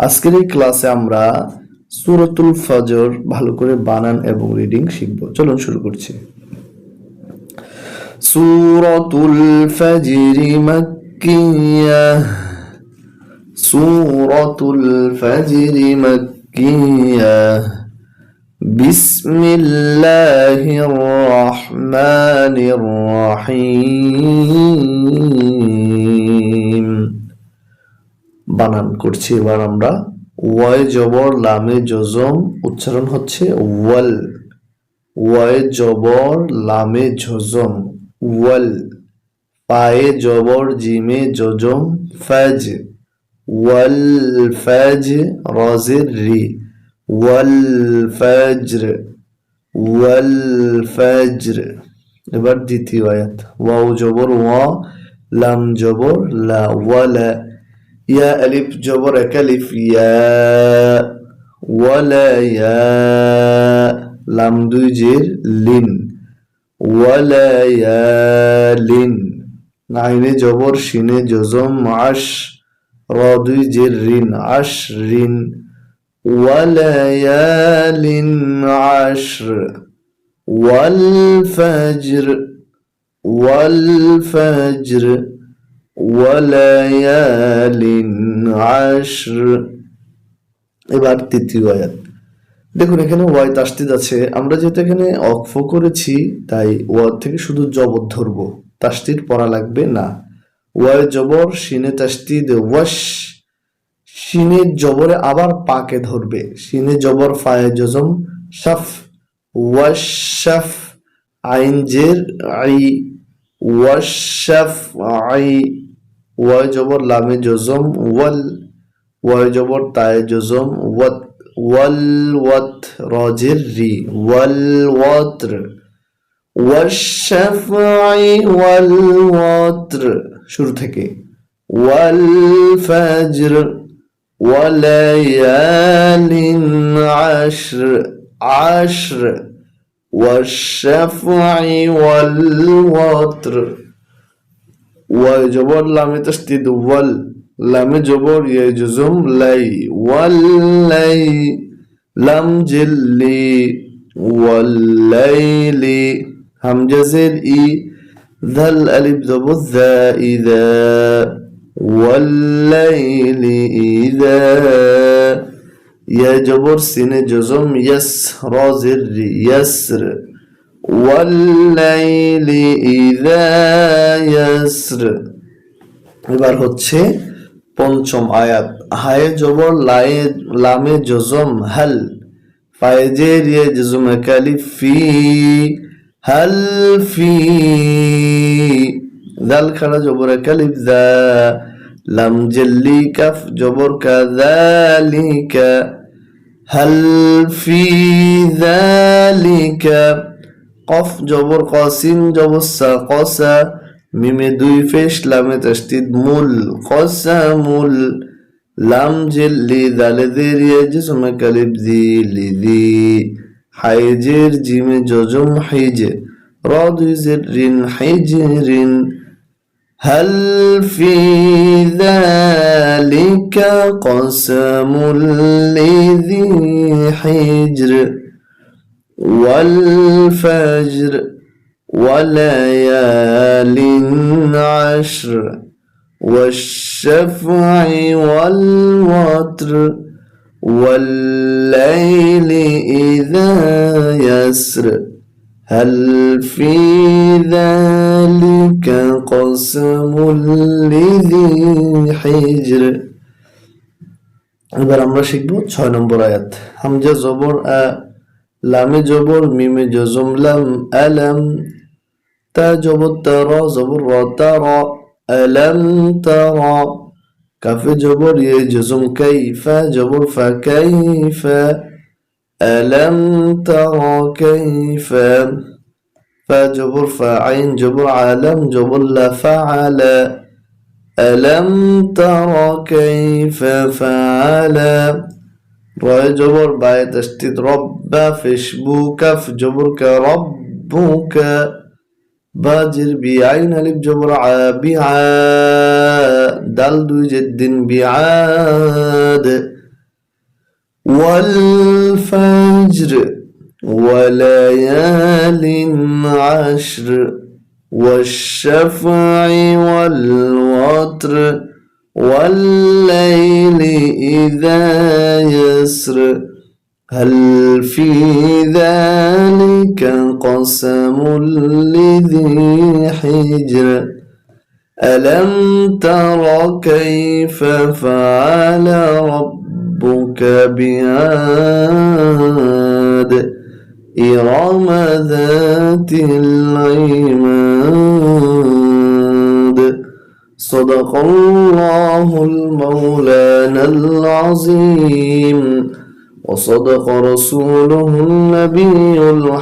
আজকের এই ক্লাসে আমরা সুরতুল ফজর ভালো করে বানান এবং রিডিং শিখব চলুন শুরু করছি সুরতুল ফজরি মক্কিয়া সুরতুল ফজরি মক্কিয়া بسم الله الرحمن الرحيم বানান করছি। এবার আমরা ওয়াই জবর লামে জজম উচ্চারণ হচ্ছে ওয়াল। ওয়াই জবর লামে জজম ওয়াল। পায়ে জবর জিমে জজম ফাজ ওয়াল ফাজ রজের রি। ওয়াল ফাজর ওয়াল ফাজর এবার দ্বিতীয় আয়াত। ওয়াও জবর ওয়া, লাম জবর লা, ওয়ালা। يا ألف جبر كلف يا ولا يا لم دوجر لن ولا يا لن نعين جبر شين جزم عش را دوجر رن عشرين وليال عشر والفجر والفجر এবার তৃতীয় আয়াত। দেখুন, এখানে ওয়াই তাস্তিদ আছে। আমরা যেহেতু এখানে অক্ফ করেছি, তাই ওয়ার থেকে শুধু জবর ধরব। তাস্তির পড়া লাগবে না। ওয়ায় জবর সিনে তাস্তিদ ওয়াশ। সিনের জবরে আবার পাকে ধরবে। সিনে জবর, ফায়ে জজম শাফ ওয়াশ শাফ আইন জের, আই। ওয়াশাফআই ওয়াই জবর লামে জজম ওয়াল ওয়াই জবর তায়ে জজম ওয়াত ওয়াল ওয়াত রজের রি ওয়াল ওয়াত্র ওয়াশাফআই ওয়াল ওয়াত্র শুরু থেকে ওয়াল ফাজর ওয়ালায়ালিন আশর আশর والشفع والوتر. وجبر لام تشديد وال لام جبر يجزم لي واللي لم جلي والليل همجة زر إي ذا الألف زبر ذا إذا والليل إذا يا جبر سين جزم يس رازر يسر والليل إذا يسر এবার হচ্ছে পঞ্চম আয়াত হায়ে জবর লায়ে লামে জজম হাল ফায়েজের ইয়ে জজম কালিফ ফি হাল ফি দাল খাড়া জবর কালিফ দা লাম জেল্লি কাফ জবর কাযালিকা হাল ফি যালিকা কফ জবর কসিন জবর সা মিমে দুই ফেশ লামে তাসদিদ মুল মুল লাম জেল্লি দালে দেরিয়ে জিসমে কালিব দি লিদি হাইজের জিমে জজম হাইজে র দুই রিন হাইজেরিন هل في ذلك قسم لذي حجر والفجر وليال عشر والشفع والوتر والليل إذا يسر هل في ذلك قسم لذي حجر এবার আমরা শিখবো ছয় নম্বর আয়াত হামজা জবর আ লামে জবর মিমে জজম লাম আলাম তা জবর তার জবর র তার আলাম তার কাফে জবর ইয়ে জজম কাইফা জবর ফা কাইফা ألم تر كيف فجبر فعين جبر علم جبر لفعل ألم تر كيف فعل؟ رأي جبر باي تشتيت رب فشبوك فجبرك ربك. باجر بعين ألف جبر عابعا. دل دو جد بعاد. والفجر وليال عشر والشفع والوتر والليل إذا يسر. هل في ذلك قسم لذي حجر؟ ألم تر كيف فعل ربك بعاد؟ إرم ذات العماد. صدق الله المولانا العظيم. وصدق رسوله النبي الحكيم.